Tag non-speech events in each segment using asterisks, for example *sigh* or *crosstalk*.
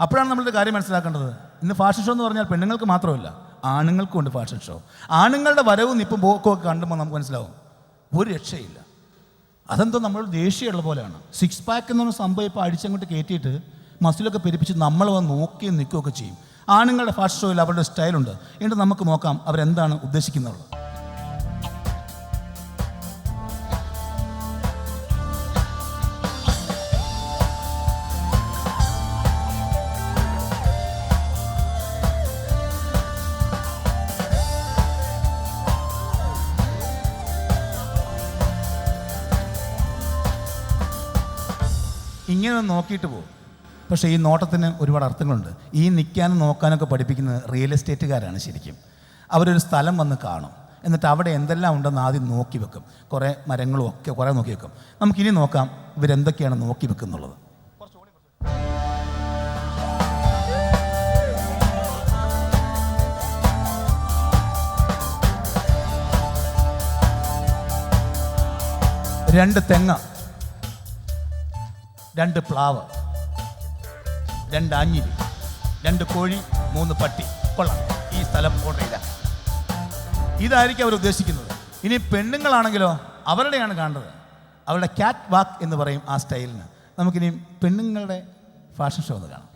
അപ്പോഴാണ് നമ്മളൊരു കാര്യം മനസ്സിലാക്കേണ്ടത്. ഇന്ന് ഫാഷൻ ഷോ എന്ന് പറഞ്ഞാൽ പെണ്ണുങ്ങൾക്ക് മാത്രമല്ല ആണുങ്ങൾക്കും ഉണ്ട് ഫാഷൻ ഷോ ആണുങ്ങളുടെ വരവും നിപ്പും പോക്കും ഒക്കെ കണ്ടുമ്പോൾ നമുക്ക് മനസ്സിലാവും ഒരു രക്ഷയില്ല. അതെന്തോ നമ്മൾ ദേഷ്യമുള്ള പോലെയാണ്. സിക്സ് പാക്ക് എന്ന് പറഞ്ഞ സംഭവം ഇപ്പോൾ അടിച്ചങ്ങോട്ട് കയറ്റിയിട്ട് മസിലൊക്കെ പെരുപ്പിച്ച് നമ്മൾ വന്ന് നോക്കുകയും നിൽക്കുകയൊക്കെ ചെയ്യും. ആണുങ്ങളുടെ ഫാഷൻ ഷോയിൽ അവരുടെ സ്റ്റൈലുണ്ട് എന്നിട്ട് നമുക്ക് നോക്കാം അവരെന്താണ് ഉദ്ദേശിക്കുന്നത് ഇങ്ങനെ നോക്കിയിട്ട് പോകും. പക്ഷേ ഈ നോട്ടത്തിന് ഒരുപാട് അർത്ഥങ്ങളുണ്ട്. ഈ നിൽക്കാനും നോക്കാനൊക്കെ പഠിപ്പിക്കുന്നത് റിയൽ എസ്റ്റേറ്റുകാരാണ് ശരിക്കും. അവരൊരു സ്ഥലം വന്ന് കാണും. എന്നിട്ട് അവിടെ എന്തെല്ലാം ഉണ്ടെന്ന് ആദ്യം നോക്കി വെക്കും. കുറേ മരങ്ങളും ഒക്കെ കുറേ നോക്കി വെക്കും. നമുക്കിനി നോക്കാം ഇവരെന്തൊക്കെയാണ് നോക്കി വെക്കുന്നുള്ളത്. രണ്ട് തെങ്ങ. രണ്ട് പ്ലാവ് രണ്ട് അഞ്ഞിരി രണ്ട് കോഴി മൂന്ന് പട്ടി. കൊള്ളാം. ഈ സ്ഥലം ഓർഡർ ചെയ്ത ഇതായിരിക്കും അവർ ഉദ്ദേശിക്കുന്നത്. ഇനി പെണ്ണുങ്ങളാണെങ്കിലോ അവരുടെയാണ് കാണേണ്ടത് അവരുടെ ക്യാറ്റ് വാക്ക് എന്ന് പറയും ആ സ്റ്റൈലിന് നമുക്കിനി പെണ്ണുങ്ങളുടെ ഫാഷൻ ഷോ ഒന്ന് കാണാം.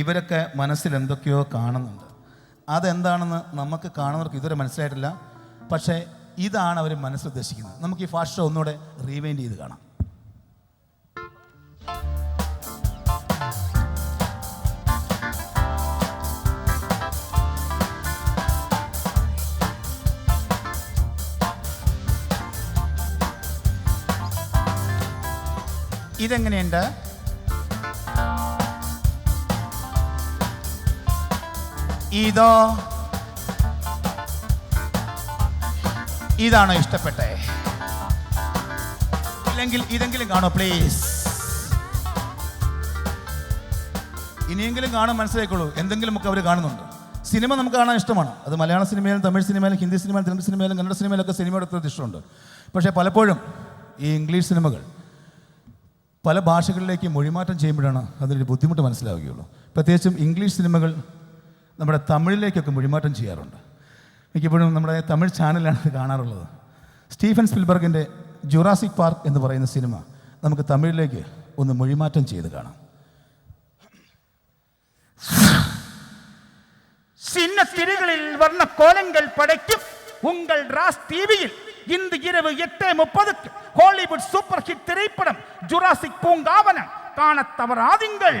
ഇവരൊക്കെ മനസ്സിൽ എന്തൊക്കെയോ കാണുന്നുണ്ട്. അതെന്താണെന്ന് നമുക്ക് കാണുന്നവർക്ക് ഇതുവരെ മനസ്സിലായിട്ടില്ല. പക്ഷേ ഇതാണ് അവർ മനസ്സുദ്ദേശിക്കുന്നത് നമുക്ക് ഈ ഫാസ്റ്റ് ഷോ ഒന്നുകൂടെ റീവൈൻഡ് ചെയ്ത് കാണാം. ഇതെങ്ങനെയുണ്ട്? ഇതോ. ഇതാണോ ഇഷ്ടപ്പെട്ടേ? ഇല്ലെങ്കിൽ ഇതെങ്കിലും കാണോ പ്ലീസ് ഇനിയെങ്കിലും കാണാൻ മനസ്സിലാക്കുള്ളൂ എന്തെങ്കിലുമൊക്കെ അവർ കാണുന്നുണ്ട്. സിനിമ നമുക്ക് കാണാൻ ഇഷ്ടമാണ്. അത് മലയാള സിനിമയിലും തമിഴ് സിനിമയിലും ഹിന്ദി സിനിമയിലും തെലുങ്ക് സിനിമയിലും കന്നഡ സിനിമയിലൊക്കെ സിനിമയുടെ അത്ര ഇഷ്ടമുണ്ട്. പക്ഷേ പലപ്പോഴും ഈ ഇംഗ്ലീഷ് സിനിമകൾ പല ഭാഷകളിലേക്ക് മൊഴിമാറ്റം ചെയ്യുമ്പോഴാണ് അതിലൊരു ബുദ്ധിമുട്ട് മനസ്സിലാവുകയുള്ളൂ. പ്രത്യേകിച്ചും ഇംഗ്ലീഷ് സിനിമകൾ നമ്മുടെ തമിഴിലേക്കൊക്കെ മൊഴിമാറ്റം ചെയ്യാറുണ്ട് മിക്കപ്പോഴും നമ്മുടെ തമിഴ് ചാനലാണ് ഇത് കാണാറുള്ളത് സ്റ്റീഫൻ സ്പിൽബർഗിൻ്റെ ജുറാസിക് പാർക്ക് എന്ന് പറയുന്ന സിനിമ നമുക്ക് തമിഴിലേക്ക് ഒന്ന് മൊഴിമാറ്റം ചെയ്ത് കാണാം சின்ன திரைகளில் வர்ண கோலங்கள் படைக்கும் உங்கள் ராஸ் டிவியில் இந்த இரவு எட்டு முப்பதுக்கு ஹாலிவுட் சூப்பர் ஹிட் திரைப்படம் ஜுராசிக் பூங்காவனம் காணத் தவறாதீங்கள்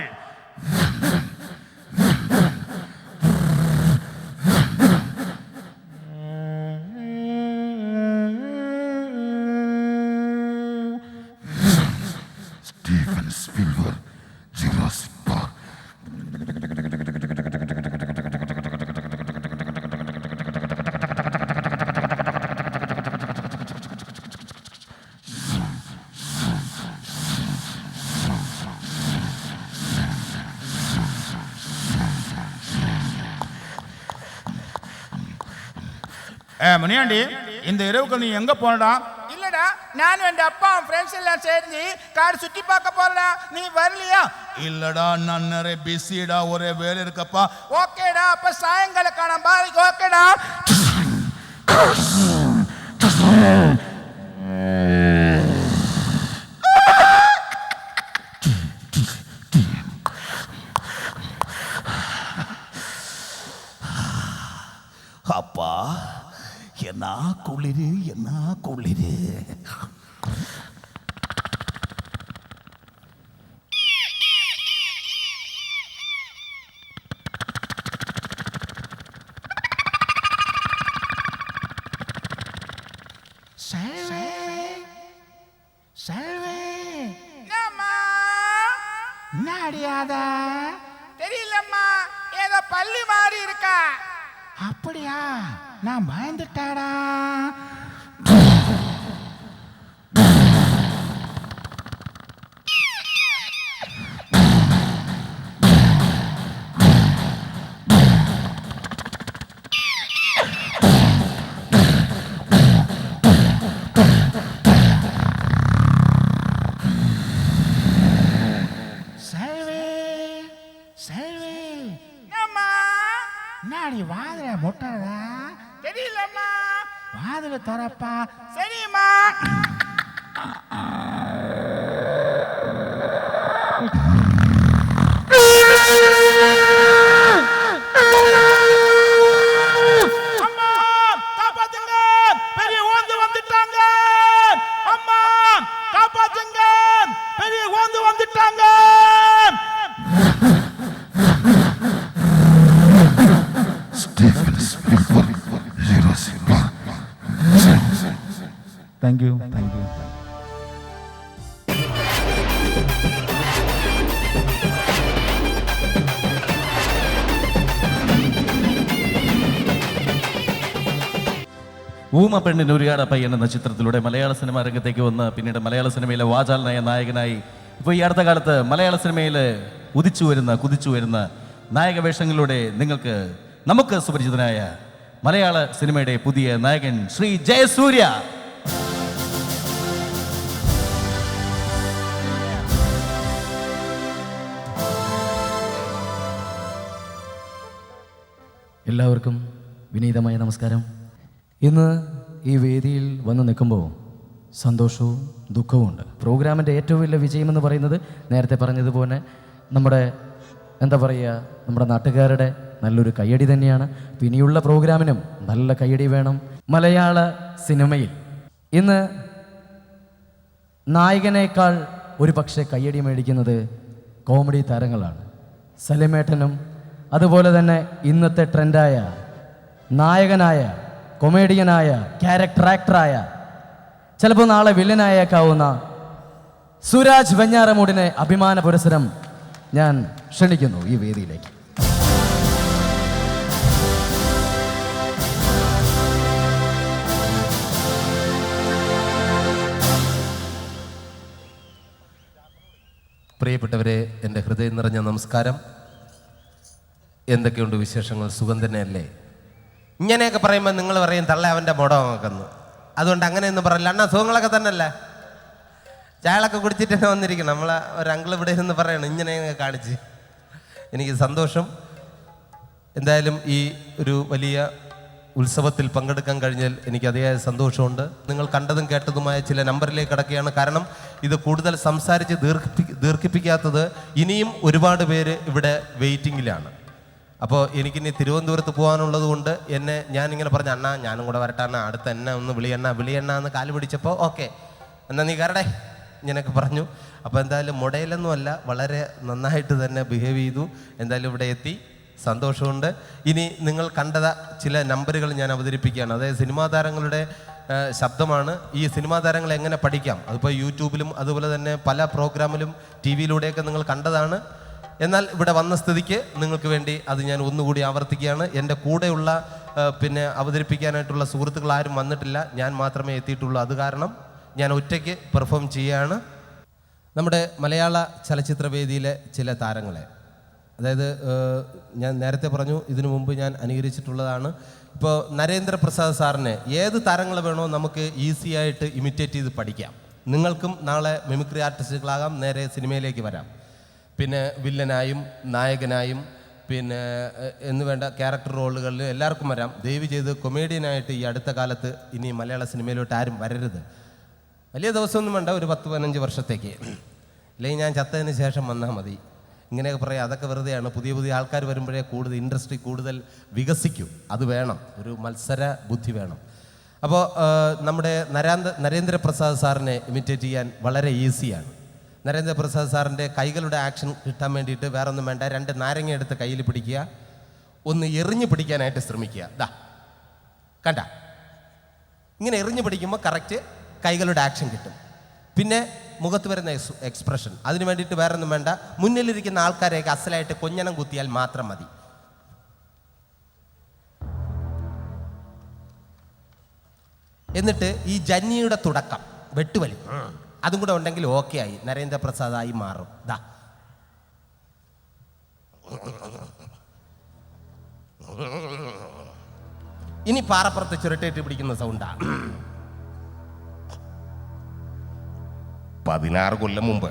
மணியாண்டி இந்த இரவுக்கு நீ எங்க போனடா? இல்லடா நானும் என் அப்பா ஃப்ரெண்ட்ஸ் எல்லாம் சேர்ந்து கார் சுத்தி பார்க்க போறடா. நீ வரலையா? இல்லடா நான் நிறைய பிஸிடா ஒரே வேலை இருக்கப்பா. ஓகேடா அப்ப சாயங்காலம் காணாம பாருக்கு ஓகேடா. *laughs* குளிரு என்ன குளிரு? என்னம்மா? நாடியாத. தெரியல பள்ளி மாறி இருக்கா? அப்படியா? நான் பயந்துட்டாடா. ഊമ ഒരു ഒരുകാട പയ്യൻ എന്ന ചിത്രത്തിലൂടെ മലയാള സിനിമാ രംഗത്തേക്ക് വന്ന് പിന്നീട് മലയാള സിനിമയിലെ വാചാലനായ നായകനായി. ഇപ്പോൾ ഈ അടുത്ത കാലത്ത് മലയാള സിനിമയിൽ ഉദിച്ചു വരുന്ന കുതിച്ചു വരുന്ന നായക വേഷങ്ങളിലൂടെ നിങ്ങൾക്ക് നമുക്ക് സുപരിചിതനായ മലയാള സിനിമയുടെ പുതിയ നായകൻ ശ്രീ ജയസൂര്യ. എല്ലാവർക്കും വിനീതമായ നമസ്കാരം. ഇന്ന് ഈ വേദിയിൽ വന്ന് നിൽക്കുമ്പോൾ സന്തോഷവും ദുഃഖവും ഉണ്ട് പ്രോഗ്രാമിന്റെ ഏറ്റവും വലിയ വിജയമെന്ന് പറയുന്നത് നേരത്തെ പറഞ്ഞതുപോലെ നമ്മുടെ എന്താ പറയുക നമ്മുടെ നാട്ടുകാരുടെ നല്ലൊരു കയ്യടി തന്നെയാണ്. പിന്നെയുള്ള പ്രോഗ്രാമിനും നല്ല കയ്യടി വേണം. മലയാള സിനിമയിൽ ഇന്ന് നായകനേക്കാൾ ഒരു പക്ഷേ കയ്യടി മേടിക്കുന്നത് കോമഡി താരങ്ങളാണ്. സലിമേട്ടനും അതുപോലെ തന്നെ ഇന്നത്തെ ട്രെൻഡായ നായകനായ കൊമേഡിയനായ ക്യാരക്ടർ ആക്ടറായ ചിലപ്പോൾ നാളെ വില്ലനായേക്കാവുന്ന സുരാജ് വെഞ്ഞാറമൂടിനെ അഭിമാന പുരസരം ഞാൻ ക്ഷണിക്കുന്നു ഈ വേദിയിലേക്ക്. പ്രിയപ്പെട്ടവരെ എന്റെ ഹൃദയം നിറഞ്ഞ നമസ്കാരം. എന്തൊക്കെയുണ്ട് വിശേഷങ്ങൾ? സുഖം തന്നെയല്ലേ? ഇങ്ങനെയൊക്കെ പറയുമ്പോൾ നിങ്ങൾ പറയും തള്ള അവന്റെ മുടമാക്കുന്നു അതുകൊണ്ട് അങ്ങനെയൊന്നും പറയില്ല അണ്ണാ സുഖങ്ങളൊക്കെ തന്നെയല്ലേ? ചായളൊക്കെ കുടിച്ചിട്ട് തന്നെ വന്നിരിക്കണം. നമ്മളെ ഒരു അങ്കിൾ ഇവിടെ ഇരുന്ന് പറയണം ഇങ്ങനെ കാണിച്ച്. എനിക്ക് സന്തോഷം. എന്തായാലും ഈ ഒരു വലിയ ഉത്സവത്തിൽ പങ്കെടുക്കാൻ കഴിഞ്ഞാൽ എനിക്ക് അതിയായ സന്തോഷമുണ്ട്. നിങ്ങൾ കണ്ടതും കേട്ടതുമായ ചില നമ്പറിലേക്ക് കിടക്കുകയാണ് കാരണം ഇത് കൂടുതൽ സംസാരിച്ച് ദീർഘിപ്പി ദീർഘിപ്പിക്കാത്തത് ഇനിയും ഒരുപാട് പേര് ഇവിടെ വെയിറ്റിങ്ങിലാണ് അപ്പോൾ എനിക്കിനി തിരുവനന്തപുരത്ത് പോകാനുള്ളത് കൊണ്ട് എന്നെ ഞാനിങ്ങനെ പറഞ്ഞു അണ്ണാ ഞാനും കൂടെ വരട്ടെ അണ്ണാ അടുത്ത് എന്നെ ഒന്ന് വിളിയണ്ണ വിളിയണ്ണ എന്ന് കാൽ പിടിച്ചപ്പോൾ ഓക്കെ എന്നാൽ നീ കരടെ ഇങ്ങനെയൊക്കെ പറഞ്ഞു. അപ്പോൾ എന്തായാലും മുടയിലൊന്നുമല്ല വളരെ നന്നായിട്ട് തന്നെ ബിഹേവ് ചെയ്തു. എന്തായാലും ഇവിടെ എത്തി സന്തോഷമുണ്ട്. ഇനി നിങ്ങൾ കണ്ടത ചില നമ്പറുകൾ ഞാൻ അവതരിപ്പിക്കുകയാണ്. അതായത് സിനിമാ താരങ്ങളുടെ ശബ്ദമാണ്. ഈ സിനിമാ താരങ്ങളെ എങ്ങനെ പഠിക്കാം? അതിപ്പോൾ യൂട്യൂബിലും അതുപോലെ തന്നെ പല പ്രോഗ്രാമിലും ടി വിയിലൂടെയൊക്കെ നിങ്ങൾ കണ്ടതാണ്. എന്നാൽ ഇവിടെ വന്ന സ്ഥിതിക്ക് നിങ്ങൾക്ക് വേണ്ടി അത് ഞാൻ ഒന്നുകൂടി ആവർത്തിക്കുകയാണ്. എന്റെ കൂടെയുള്ള പിന്നെ അവതരിപ്പിക്കാനായിട്ടുള്ള സുഹൃത്തുക്കൾ ആരും വന്നിട്ടില്ല. ഞാൻ മാത്രമേ എത്തിയിട്ടുള്ളൂ. അത് കാരണം ഞാൻ ഒറ്റയ്ക്ക് പെർഫോം ചെയ്യുകയാണ്. നമ്മുടെ മലയാള ചലച്ചിത്രവേദിയിലെ ചില താരങ്ങളെ. അതായത് ഞാൻ നേരത്തെ പറഞ്ഞു ഇതിനു മുമ്പ് ഞാൻ അനുകരിച്ചിട്ടുള്ളതാണ്. ഇപ്പോൾ നരേന്ദ്രപ്രസാദ് സാറിനെ ഏത് താരങ്ങൾ വേണോ നമുക്ക് ഈസി ആയിട്ട് ഇമിറ്റേറ്റ് ചെയ്ത് പഠിക്കാം. നിങ്ങൾക്കും നാളെ മിമിക്രി ആർട്ടിസ്റ്റുകളാകാം. നേരെ സിനിമയിലേക്ക് വരാം. പിന്നെ വില്ലനായും നായകനായും പിന്നെ എന്ന് വേണ്ട ക്യാരക്ടർ റോളുകളിൽ എല്ലാവർക്കും വരാം. ദയവ് ചെയ്ത് കൊമേഡിയനായിട്ട് ഈ അടുത്ത കാലത്ത് ഇനി മലയാള സിനിമയിലോട്ട് ആരും വരരുത്. വലിയ ദിവസമൊന്നും വേണ്ട ഒരു പത്ത് പതിനഞ്ച് വർഷത്തേക്ക്. അല്ലെങ്കിൽ ഞാൻ ചത്തതിന് ശേഷം വന്നാൽ മതി. ഇങ്ങനെയൊക്കെ പറയാം. അതൊക്കെ വെറുതെയാണ്. പുതിയ പുതിയ ആൾക്കാർ വരുമ്പോഴേ കൂടുതൽ ഇൻഡസ്ട്രി കൂടുതൽ വികസിക്കും. അത് വേണം. ഒരു മത്സര ബുദ്ധി വേണം. അപ്പോൾ നമ്മുടെ നരാന്ത നരേന്ദ്രപ്രസാദ് സാറിനെ ഇമിറ്റേറ്റ് ചെയ്യാൻ വളരെ ഈസിയാണ് നരേന്ദ്രപ്രസാദ് സാറിന്റെ കൈകളുടെ ആക്ഷൻ കിട്ടാൻ വേണ്ടിയിട്ട് വേറെ ഒന്നും വേണ്ട. രണ്ട് നാരങ്ങ എടുത്ത് കയ്യിൽ പിടിക്കുക. ഒന്ന് എറിഞ്ഞു പിടിക്കാനായിട്ട് ശ്രമിക്കുക. ദാ. കണ്ട? ഇങ്ങനെ എറിഞ്ഞു പിടിക്കുമ്പോൾ കറക്റ്റ് കൈകളുടെ ആക്ഷൻ കിട്ടും. പിന്നെ മുഖത്ത് വരുന്ന എക്സ് എക്സ്പ്രഷൻ അതിന് വേണ്ടിയിട്ട് വേറെ ഒന്നും വേണ്ട. മുന്നിലിരിക്കുന്ന ആൾക്കാരെയൊക്കെ അസലായിട്ട് കൊഞ്ഞണം കുത്തിയാൽ മാത്രം മതി. എന്നിട്ട് ഈ ജന്നിയുടെ തുടക്കം. വെട്ടുവലി. അതും കൂടെ ഉണ്ടെങ്കിൽ ഓക്കെ ആയി. നരേന്ദ്രപ്രസാദായി മാറും. ദാ. ഇനി പാറപ്പുറത്ത് ചുരട്ടേറ്റ് പിടിക്കുന്ന സൗണ്ടാ പതിനാറ് കൊല്ലം മുമ്പ്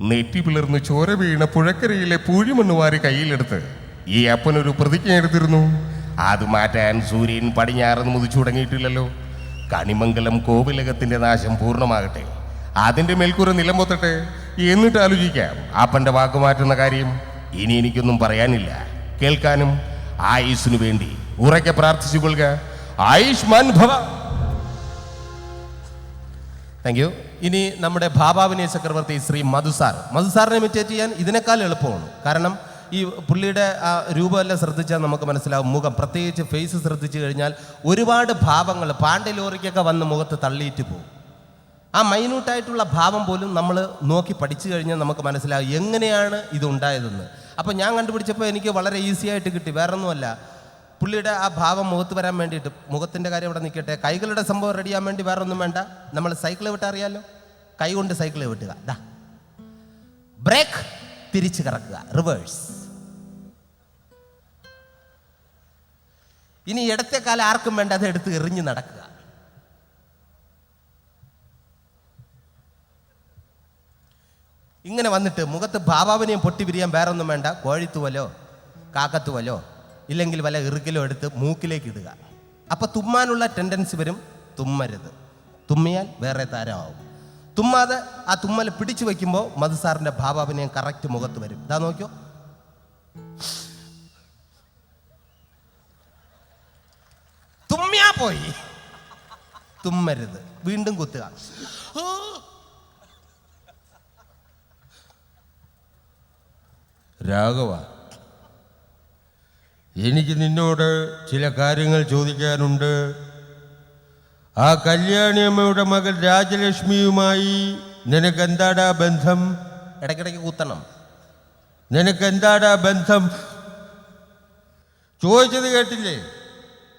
നെറ്റി പിളർന്ന് ചോര വീണ പുഴക്കരയിലെ പൂഴിമണ്ണുവാരി കയ്യിലെടുത്ത് ഈ അപ്പനൊരു പ്രതിജ്ഞ എടുത്തിരുന്നു. അത് മാറ്റാൻ സൂര്യൻ പടിഞ്ഞാറെന്ന് മുതിച്ചു തുടങ്ങിയിട്ടില്ലല്ലോ. കണിമംഗലം കോവിലകത്തിന്റെ നാശം പൂർണമാകട്ടെ. അതിന്റെ മേൽക്കൂര നിലം പൊത്തട്ടെ. എന്നിട്ട് ആലോചിക്കാം. ആപ്പന്റെ വാക്ക് മാറ്റുന്ന കാര്യം ഇനി എനിക്കൊന്നും പറയാനില്ല. കേൾക്കാനും ആയുസിനു വേണ്ടി ഉറക്കെ പ്രാർത്ഥിച്ചു കൊള്ളുക. ആയുഷ്മാൻ ഭവ. താങ്ക് യു ഇനി നമ്മുടെ ഭാഭാവിനയ ചക്രവർത്തി ശ്രീ മധുസാർ മധുസാറിനെ ഇമിറ്റേറ്റ് ചെയ്യാൻ ഇതിനേക്കാൾ എളുപ്പമാണ്. കാരണം ഈ പുള്ളിയുടെ ആ രൂപമെല്ലാം ശ്രദ്ധിച്ചാൽ നമുക്ക് മനസ്സിലാവും. മുഖം പ്രത്യേകിച്ച് ഫേസ് ശ്രദ്ധിച്ചു കഴിഞ്ഞാൽ ഒരുപാട് ഭാവങ്ങൾ പാണ്ഡലോറിക്കൊക്കെ വന്ന് മുഖത്ത് തള്ളിയിട്ട് പോകും. ആ മൈന്യൂട്ടായിട്ടുള്ള ഭാവം പോലും നമ്മൾ നോക്കി പഠിച്ചു കഴിഞ്ഞാൽ നമുക്ക് മനസ്സിലാകും എങ്ങനെയാണ് ഇതുണ്ടായതെന്ന്. അപ്പോൾ ഞാൻ കണ്ടുപിടിച്ചപ്പോൾ എനിക്ക് വളരെ ഈസി ആയിട്ട് കിട്ടി. വേറൊന്നുമല്ല. പുള്ളിയുടെ ആ ഭാവം മുഖത്ത് വരാൻ വേണ്ടിയിട്ട് മുഖത്തിന്റെ കാര്യം ഇവിടെ നിൽക്കട്ടെ. കൈകളുടെ സംഭവം റെഡിയാൻ വേണ്ടി വേറെ ഒന്നും വേണ്ട. നമ്മൾ സൈക്കിൾ വിട്ടാൽ അറിയാമല്ലോ കൈ കൊണ്ട് സൈക്കിൾ വിട്ടുക. ദാ. ബ്രേക്ക് തിരിച്ച് കറക്കുക. റിവേഴ്സ് ഇനി ഇടത്തെ കാലം ആർക്കും വേണ്ട. അത് എടുത്ത് എറിഞ്ഞ് നടക്കുക. ഇങ്ങനെ വന്നിട്ട് മുഖത്ത് ഭാവാവിനെയും പൊട്ടി പിരിയാൻ വേറെ ഒന്നും വേണ്ട. കോഴിത്തുവലോ കാക്കത്തുവലോ ഇല്ലെങ്കിൽ വല്ല ഇറുകിലോ എടുത്ത് മൂക്കിലേക്ക് ഇടുക. അപ്പോൾ തുമ്മാനുള്ള ടെൻഡൻസി വരും തുമ്മരുത്. തുമ്മിയാൽ വേറെ താരമാവും. തുമ്മാതെ ആ തുമ്മൽ പിടിച്ചു വയ്ക്കുമ്പോൾ മധുസാറിന്റെ ഭാവാഭിനയം കറക്റ്റ് മുഖത്ത് വരും. ഇതാ നോക്കിയോ? തുമ്മിയാ പോയി. തുമ്മരുത്. വീണ്ടും കുത്തുക. രാഘവ എനിക്ക് നിന്നോട് ചില കാര്യങ്ങൾ ചോദിക്കാനുണ്ട്. ആ കല്യാണിയമ്മയുടെ മകൾ രാജലക്ഷ്മിയുമായി നിനക്ക് എന്താടാ ബന്ധം? ഇടയ്ക്കിടയ്ക്ക് കൂത്തണം. നിനക്ക് എന്താടാ ബന്ധം? ചോദിച്ചത് കേട്ടില്ലേ?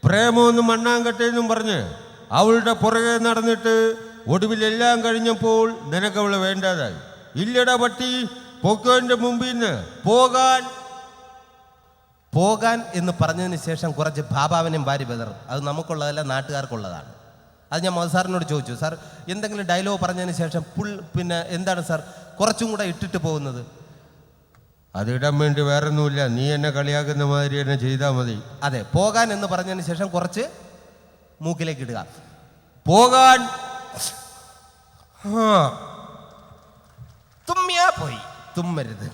പ്രേമമൊന്നും മണ്ണാങ്കട്ടെന്നും പറഞ്ഞ് അവളുടെ പുറകെ നടന്നിട്ട് ഒടുവിലെല്ലാം കഴിഞ്ഞപ്പോൾ നിനക്ക് അവളെ വേണ്ടാതായി. ഇല്ലടാ പട്ടി പൊക്കോന്റെ മുമ്പിൽ നിന്ന് പോകാൻ. പോകാൻ എന്ന് പറഞ്ഞതിന് ശേഷം കുറച്ച് ഭാഭാവനും ഭാര്യ ബദറും. അത് നമുക്കുള്ളതല്ല നാട്ടുകാർക്കുള്ളതാണ്. അത് ഞാൻ മധുസാറിനോട് ചോദിച്ചു സാർ എന്തെങ്കിലും ഡയലോഗ് പറഞ്ഞതിന് ശേഷം പുൾ പിന്നെ എന്താണ് സാർ കുറച്ചും കൂടെ ഇട്ടിട്ട് പോകുന്നത്? അതിടാൻ വേണ്ടി വേറൊന്നുമില്ല നീ എന്നെ കളിയാക്കുന്ന മാതിരി എന്നെ ചെയ്താൽ മതി. അതെ പോകാൻ എന്ന് പറഞ്ഞതിന് ശേഷം കുറച്ച് മൂക്കിലേക്ക് ഇടുക. പോകാൻ. തുമ്മിയാ പോയി. തുമ്മരുത്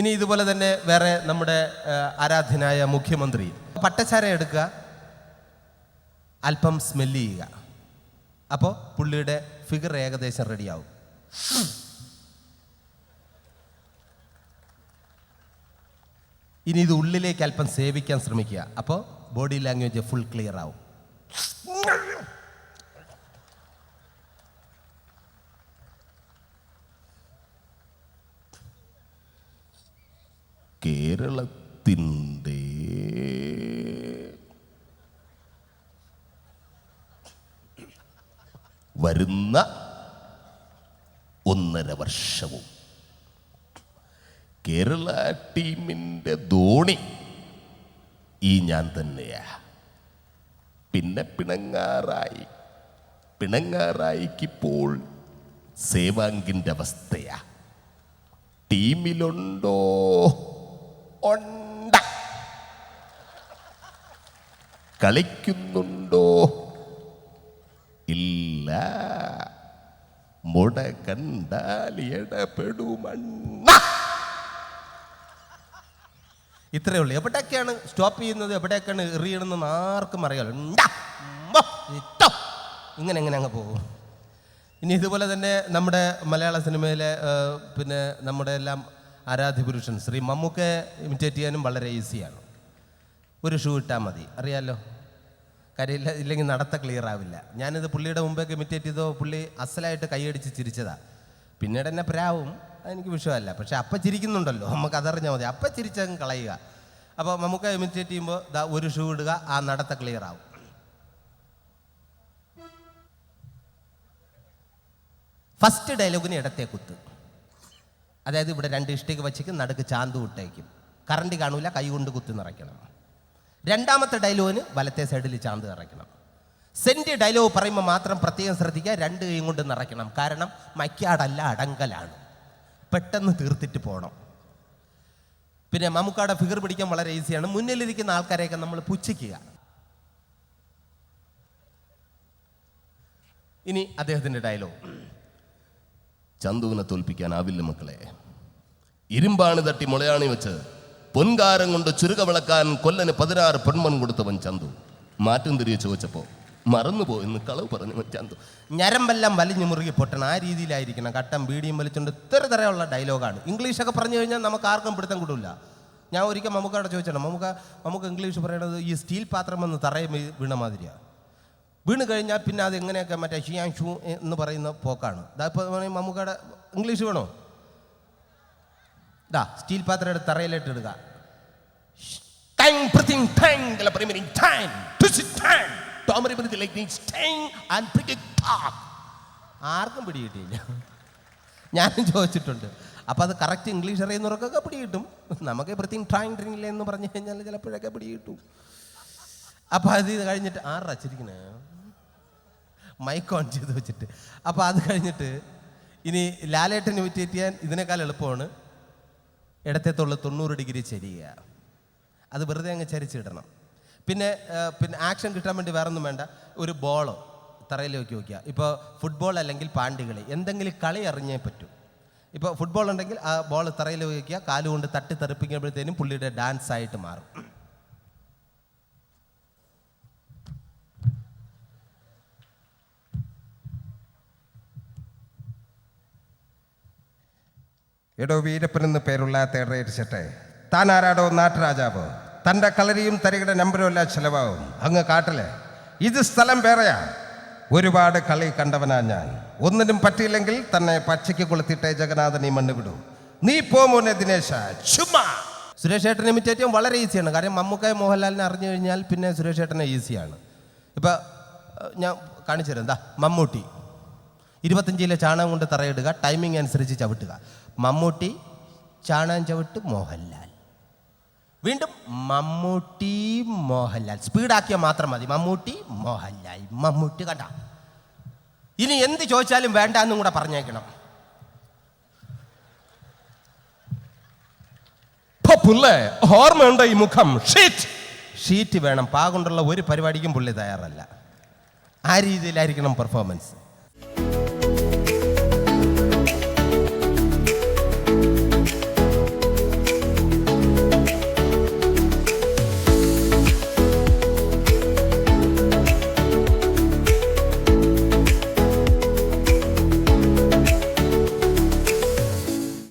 ഇനി ഇതുപോലെ തന്നെ വേറെ നമ്മുടെ ആരാധ്യനായ മുഖ്യമന്ത്രി. പട്ടച്ചാര എടുക്കുക അല്പം സ്മെല്ല് ചെയ്യുക. അപ്പോൾ പുള്ളിയുടെ ഫിഗർ ഏകദേശം റെഡിയാവും ഇനി ഇത് ഉള്ളിലേക്ക് അല്പം സേവിക്കാൻ ശ്രമിക്കുക. അപ്പോൾ ബോഡി ലാംഗ്വേജ് ഫുൾ ക്ലിയർ ആവും. കേരളത്തിന്റെ വരുന്ന ഒന്നര വർഷവും കേരള ടീമിന്റെ ധോണി ഈ ഞാൻ തന്നെയാ. പിന്നെ പിണങ്ങാറായി. പിണങ്ങാറായിക്കിപ്പോൾ സേവാങ്കിന്റെ അവസ്ഥയാ. ടീമിലുണ്ടോ? ഉണ്ട്. കളിക്കുന്നുണ്ടോ? ഇല്ല. മുട കണ്ടാൽ ഇടപെടുമണ്ണ. ഇത്രയേ ഉള്ളൂ. എവിടെയൊക്കെയാണ് സ്റ്റോപ്പ് ചെയ്യുന്നത്? എവിടെയൊക്കെയാണ് എറിയണമെന്ന് ആർക്കും ഉമ്മ, ഇങ്ങനെ എങ്ങനെ അങ്ങ് പോകും. ഇനി ഇതുപോലെ തന്നെ നമ്മുടെ മലയാള സിനിമയിലെ പിന്നെ നമ്മുടെ എല്ലാം ആരാധ്യപുരുഷൻ ശ്രീ മമ്മൂക്കെ ഇമിറ്റേറ്റ് ചെയ്യാനും വളരെ ഈസിയാണ് ഒരു ഷൂ ഇട്ടാൽ മതി. അറിയാമല്ലോ കരയില്ല ഇല്ലെങ്കിൽ നടത്ത ക്ലിയർ ആവില്ല. ഞാനിത് പുള്ളിയുടെ മുമ്പേ ഇമിറ്റേറ്റ് ചെയ്തോ പുള്ളി അസലായിട്ട് കൈയടിച്ച് ചിരിച്ചതാ. പിന്നീട് എന്നെ പ്രാവും. എനിക്ക് വിഷയമല്ല. പക്ഷേ അപ്പം ചിരിക്കുന്നുണ്ടല്ലോ. നമുക്ക് അതറിഞ്ഞാൽ മതി. അപ്പം ചിരിച്ചങ്ങ് കളയുക. അപ്പോൾ നമുക്ക് ഇമിറ്റേറ്റ് ചെയ്യുമ്പോൾ ദാ ഒരു ഷൂ ഇടുക ആ നടത്ത ക്ലിയർ ആവും. ഫസ്റ്റ് ഡയലോഗിന് ഇടത്തെ കുത്ത്. അതായത് ഇവിടെ രണ്ട് ഇഷ്ടിക വച്ചേക്കും നടുക്ക് ചാന്ത് വിട്ടേക്കും. കറണ്ട് കാണൂല കൈ കൊണ്ട് കുത്തി നിറയ്ക്കണം. രണ്ടാമത്തെ ഡയലോഗിന് വലത്തെ സൈഡിൽ ചാന്ത് നിറയ്ക്കണം. സെന്റ് ഡയലോഗ് പറയുമ്പോൾ മാത്രം പ്രത്യേകം ശ്രദ്ധിക്കുക രണ്ട് കൈയും കൊണ്ട് നിറയ്ക്കണം. കാരണം മയ്ക്കാടല്ല അടങ്കലാണ്. പെട്ടെന്ന് തീർത്തിട്ട് പോകണം പിന്നെ മമ്മൂക്കാടെ ഫിഗർ പിടിക്കാൻ വളരെ ഈസിയാണ് മുന്നിലിരിക്കുന്ന ആൾക്കാരെയൊക്കെ നമ്മൾ പുച്ഛിക്കുക. ഇനി അദ്ദേഹത്തിന്റെ ഡയലോഗ് ചന്തുവിനെ തോൽപ്പിക്കാനാവില്ല മക്കളെ. ഇരുമ്പാണ് തട്ടി മുളയാണി വെച്ച് പൊൻകാരം കൊണ്ട് ചുരുക വിളക്കാൻ കൊല്ലന് പതിനാറ് പെൺമൺ കൊടുത്തവൻ ചന്തു. മാറ്റം തിരികെ ചോദിച്ചപ്പോ മറന്നുപോയെന്ന് കളവ് പറഞ്ഞു ചന്തു. ഞരമ്പെല്ലാം വലിഞ്ഞു മുറുകി പൊട്ടണം ആ രീതിയിലായിരിക്കണം. കട്ടം ബീഡിയും വലിച്ചുകൊണ്ട് ഇത്ര തരമുള്ള ഡയലോഗാണ്. ഇംഗ്ലീഷൊക്കെ പറഞ്ഞു കഴിഞ്ഞാൽ നമുക്ക് ആർക്കും പിടുത്തം കിട്ടില്ല ഞാൻ ഒരിക്കൽ മമ്മൂക്കാടെ ചോദിച്ചോ മമ്മൂക്ക നമുക്ക് ഇംഗ്ലീഷ് പറയണത് ഈ സ്റ്റീൽ പാത്രം എന്ന് തറയെ വീണ മാതിരിയാണ് വീണ് കഴിഞ്ഞാൽ പിന്നെ അത് എങ്ങനെയൊക്കെ മറ്റേ ഷിയാൻ ഷൂ എന്ന് പറയുന്ന പോക്കാണ്. ഇതാ ഇപ്പോൾ മമ്മൂക്കയുടെ ഇംഗ്ലീഷ് വേണോ? ഇതാ സ്റ്റീൽ പാത്രം എടുത്ത് തറയിലിട്ട് ഇടുക. ആർക്കും പിടികിട്ടിയില്ല ഞാനും ചോദിച്ചിട്ടുണ്ട്. അപ്പോൾ അത് കറക്റ്റ് ഇംഗ്ലീഷ് അറിയുന്നവർക്കൊക്കെ പിടികിട്ടും നമുക്ക് പ്രത്യേകം ട്രാങ് ഡ്രിങ്ങില്ല എന്ന് പറഞ്ഞു കഴിഞ്ഞാൽ ചിലപ്പോഴൊക്കെ പിടികിട്ടും അപ്പോൾ അത് കഴിഞ്ഞിട്ട് ആറ് അച്ചിരിക്കണേ മൈക്ക് ഓൺ ചെയ്ത് വെച്ചിട്ട്. അപ്പോൾ അത് കഴിഞ്ഞിട്ട് ഇനി ലാലേട്ടൻ ഇമിറ്റേറ്റ് ചെയ്യാൻ ഇതിനേക്കാൾ എളുപ്പമാണ്. ഇടത്തേത്തുള്ള തൊണ്ണൂറ് ഡിഗ്രി ചെരിയുക. അത് വെറുതെ അങ്ങ് ചരിച്ചിടണം. പിന്നെ പിന്നെ ആക്ഷൻ കിട്ടാൻ വേണ്ടി വേറൊന്നും വേണ്ട. ഒരു ബോളോ തറയിൽ വെക്കി വയ്ക്കുക ഇപ്പോൾ ഫുട്ബോൾ അല്ലെങ്കിൽ പാണ്ടികളി എന്തെങ്കിലും കളി അറിഞ്ഞേ പറ്റൂ. ഇപ്പോൾ ഫുട്ബോൾ ഉണ്ടെങ്കിൽ ആ ബോൾ തറയിൽ വയ്ക്കുക കാലുകൊണ്ട് തട്ടി തെറിപ്പിക്കുമ്പോഴത്തേനും പുള്ളിയുടെ ഡാൻസ് ആയിട്ട് മാറും. എടോ വീരപ്പൻ എന്ന് പേരുള്ള തേടയടിച്ചട്ടെ താൻ ആരാടോ നാട്ടുരാജാവ്. തന്റെ കളരിയും തരികയുടെ നമ്പരും എല്ലാം ചിലവാകും. അങ്ങ് കാട്ടിലെ. ഇത് സ്ഥലം വേറെയാ. ഒരുപാട് കളി കണ്ടവനാ ഞാൻ. ഒന്നിനും പറ്റിയില്ലെങ്കിൽ തന്നെ പച്ചയ്ക്ക് കൊളുത്തിട്ടേ ജഗന്നാഥൻ ഈ മണ്ണ് വിടൂ. നീ പോ മോനെ ദിനേശ. ചുമ്മാ. സുരേഷ് ഏട്ടനെ ഇമിറ്റേറ്റ് വളരെ ഈസിയാണ്. കാരണം മമ്മൂക്കായ മോഹൻലാലിനെ അറിഞ്ഞു കഴിഞ്ഞാൽ പിന്നെ സുരേഷ് ഏട്ടനെ ഈസിയാണ്. ഇപ്പം ഞാൻ കാണിച്ചു തരാം. എന്താ മമ്മൂട്ടി. ഇരുപത്തഞ്ച് കിലോ ചാണകം കൊണ്ട് തറയിടുക ടൈമിംഗ് അനുസരിച്ച് ചവിട്ടുക. മമ്മൂട്ടി ചാണകം ചവിട്ട് മോഹൻലാൽ. വീണ്ടും മമ്മൂട്ടി മോഹൻലാൽ. സ്പീഡാക്കിയാൽ മാത്രം മതി. മമ്മൂട്ടി മോഹൻലാൽ. മമ്മൂട്ടി കണ്ട. ഇനി എന്ത് ചോദിച്ചാലും വേണ്ട എന്നും കൂടെ പറഞ്ഞേക്കണം. ഓർമ്മയുണ്ടോ ഈ മുഖം? ഷീറ്റ് ഷീറ്റ് വേണം. പാകൊണ്ടുള്ള ഒരു പരിപാടിക്കും പുള്ളി തയ്യാറല്ല. ആ രീതിയിലായിരിക്കണം പെർഫോമൻസ്